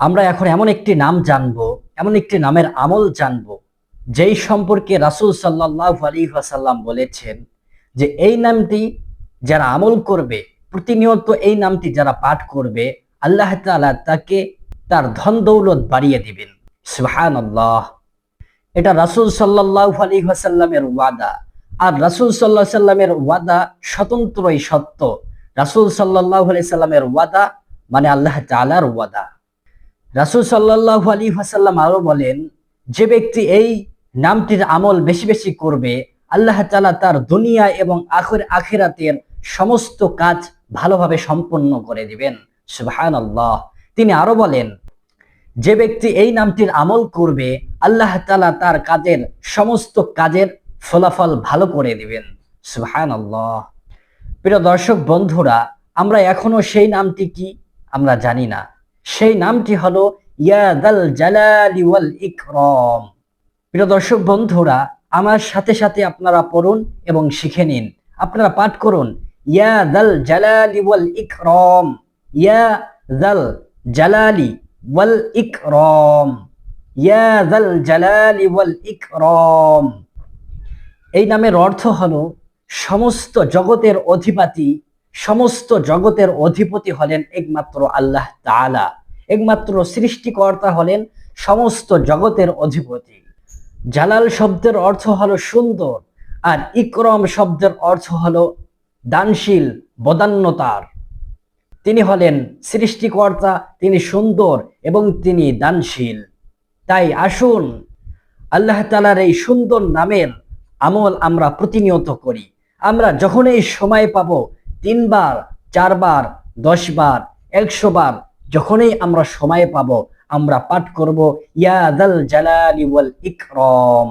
আমরা এখন এমন একটি নাম জানব, এমন একটি নামের আমল জানব, যেই সম্পর্কে রাসূল সাল্লাহ আলী ওয়াসাল্লাম বলেছেন যে এই নামটি যারা আমল করবে, প্রতিনিয়ত এই নামটি যারা পাঠ করবে, আল্লাহ তাআলা তাকে তার ধন দৌলত বাড়িয়ে দিবেন। সুহান আল্লাহ এটা রাসূল সাল্লাহ আলী ওয়াসাল্লামের ওয়াদা। আর রাসূল সাল্লাহ সাল্লামের ওয়াদা স্বতন্ত্রই সত্য। রাসূল সাল্লাহ আলি সাল্লামের ওয়াদা মানে আল্লাহ তাআলার ওয়াদা। রাসূল সাল্লাহ আলী ওয়াসাল্লাম আরও বলেন, যে ব্যক্তি এই নামটির আমল বেশি বেশি করবে, আল্লাহ তালা তার দুনিয়া এবং আখের আখেরাতের সমস্ত কাজ ভালোভাবে সম্পন্ন করে দিবেন। আল্লাহ তিনি আরও বলেন, যে ব্যক্তি এই নামটির আমল করবে, আল্লাহ তালা তার কাজের সমস্ত কাজের ফলাফল ভালো করে দিবেন। সুবহান আল্লাহ প্রিয় দর্শক বন্ধুরা, আমরা এখনও সেই নামটি কি? আমরা জানি না। সেই নামটি হলো ইয়াদাল জালালি ওয়াল ইকরাম। প্রিয় দর্শক বন্ধুরা, আমার সাথে সাথে আপনারা পড়ুন এবং শিখে নিন। আপনারা পাঠ করুন ইয়াদাল জালালি ওয়াল ইকরাম ইয়াদাল জালালি ওয়াল ইকরাম ইয়াদাল জালালি ওয়াল ইকরাম। এই নামের অর্থ হলো, সমস্ত জগতের অধিপতি সমস্ত জগতের অধিপতি হলেন একমাত্র আল্লাহ তাআলা। একমাত্র সৃষ্টিকর্তা হলেন সমস্ত জগতের অধিপতি। জালাল শব্দের অর্থ হলো সুন্দর আর ইকরম শব্দের অর্থ হলো দানশীল, বদান্যতার। তিনি হলেন সৃষ্টিকর্তা, তিনি সুন্দর এবং তিনি দানশীল। তাই আসুন, আল্লাহ তালার এই সুন্দর নামের আমল আমরা প্রতিনিয়ত করি। আমরা যখনই সময় পাবো তিনবার, চারবার দশ বার একশো বার যখনই আমরা সময় পাবো, আমরা পাঠ করব ইয়াদাল জালালি ওয়াল ইকরম।